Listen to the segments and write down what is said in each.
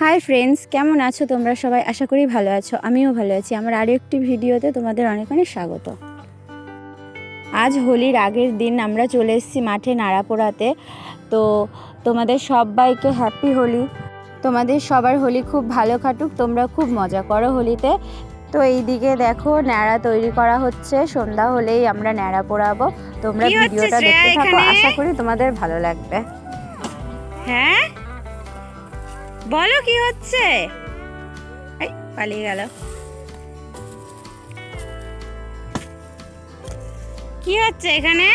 Hi friends কেমন আছো তোমরা সবাই? আশা করি ভালো আছো। আমিও ভালো আছি। আমার আরও একটি ভিডিওতে তোমাদের অনেক অনেক স্বাগত। আজ হোলির আগের দিন আমরা চলে এসেছি মাঠে নাড়াপোড়াতে। তো তোমাদের সবাইকে হ্যাপি হোলি। তোমাদের সবার হোলি খুব ভালো কাটুক তোমরা খুব মজা করো হোলিতে। তো এইদিকে দেখো ন্যাড়া তৈরি করা হচ্ছে। সন্ধ্যা হলেই আমরা ন্যাড়া পোড়াবো। তোমরা ভিডিওটা দেখতে থাকো। আশা করি তোমাদের ভালো লাগবে। হ্যাঁ? বলো কি হচ্ছে? এই, পালিয়ে গেল। কি হচ্ছে এখানে?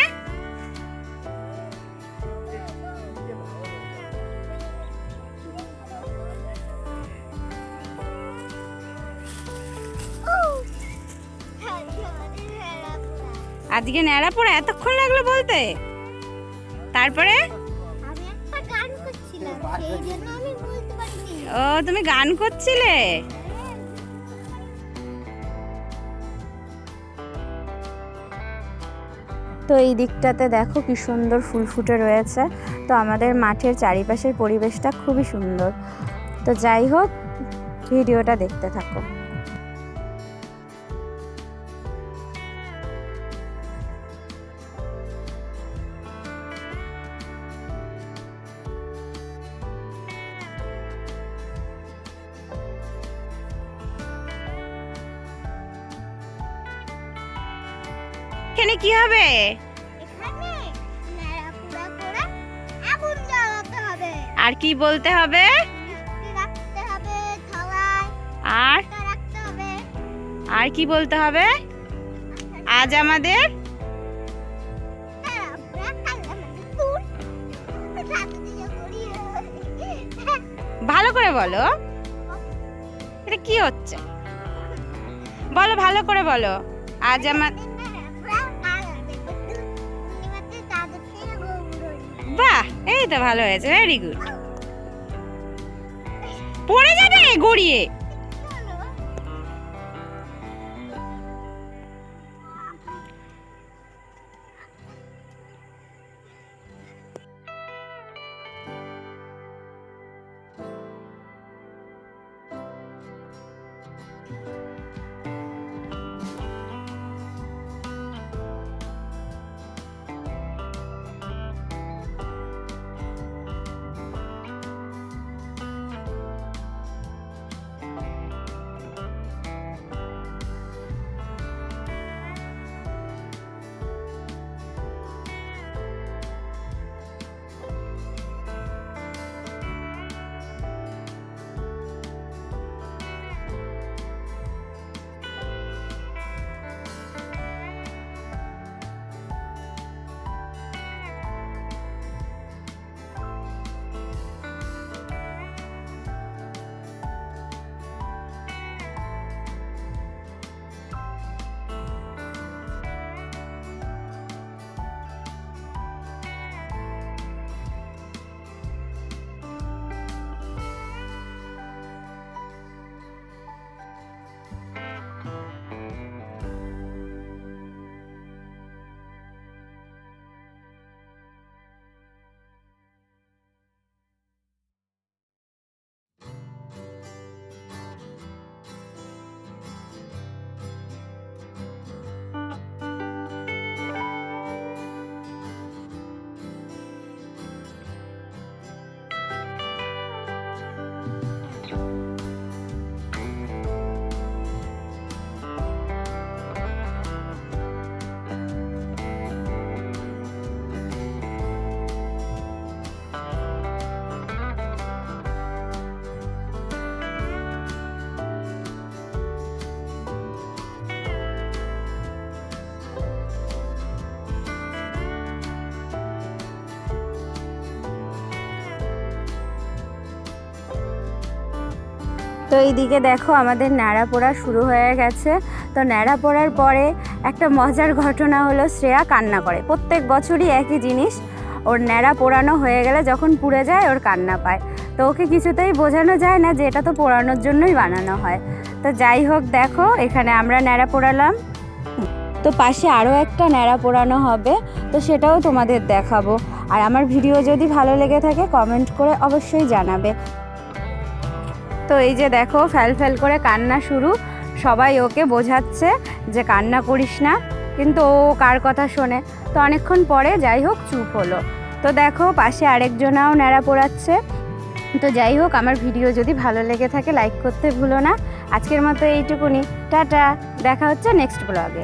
আজকে ন্যাড়া পড়া এতক্ষণ লাগল বলতে? তারপরে? আমি একটা গান করছিলাম সেই জন্য আমি ও, তুমি গান করছিলে? তো এই দিকটাতে দেখো কি সুন্দর ফুল ফুটে রয়েছে। তো আমাদের মাঠের চারিপাশের পরিবেশটা খুবই সুন্দর। তো যাই হোক, ভিডিওটা দেখতে থাকো। এখানে কি হবে? এখানে ন্যাড়াপুরা করে আগুন জ্বালাতে হবে। আর কি বলতে হবে? রাখতে হবে থালায় আর? রাখতে হবে। আর কি বলতে হবে? আজ আমাদের করি ভালো করে বলো। এটা কি হচ্ছে? বলো ভালো করে বলো। আজ আমার তো ভালো হয়েছে ভেরি গুড পড়ে যাবে গড়িয়ে। তো এইদিকে দেখো আমাদের ন্যাড়া পোড়া শুরু হয়ে গেছে। তো ন্যাড়া পোড়ার পরে একটা মজার ঘটনা হলো শ্রেয়া কান্না করে। প্রত্যেক বছরই একই জিনিস, ওর ন্যাড়া পোড়ানো হয়ে গেলে যখন পুড়ে যায় ওর কান্না পায়। তো ওকে কিছুতেই বোঝানো যায় না যে এটা তো পোড়ানোর জন্যই বানানো হয়। তো যাই হোক দেখো, এখানে আমরা ন্যাড়া পোড়ালাম। তো পাশে আরও একটা ন্যাড়া পোড়ানো হবে, তো সেটাও তোমাদের দেখাবো। আর আমার ভিডিও যদি ভালো লেগে থাকে কমেন্ট করে অবশ্যই জানাবে। তো এই যে দেখো, ফ্যাল ফ্যাল করে কান্না শুরু। সবাই ওকে বোঝাচ্ছে যে কান্না করিস না, কিন্তু ও কার কথা শোনে। তো অনেকক্ষণ পরে যাই হোক, চুপ হলো। তো দেখো, পাশে আরেকজনাও ন্যাড়া পোড়াচ্ছে। তো যাই হোক, আমার ভিডিও যদি ভালো লেগে থাকে, লাইক করতে ভুলো না। আজকের মতো এইটুকুনি। টাটা, দেখা হচ্ছে নেক্সট ব্লগে।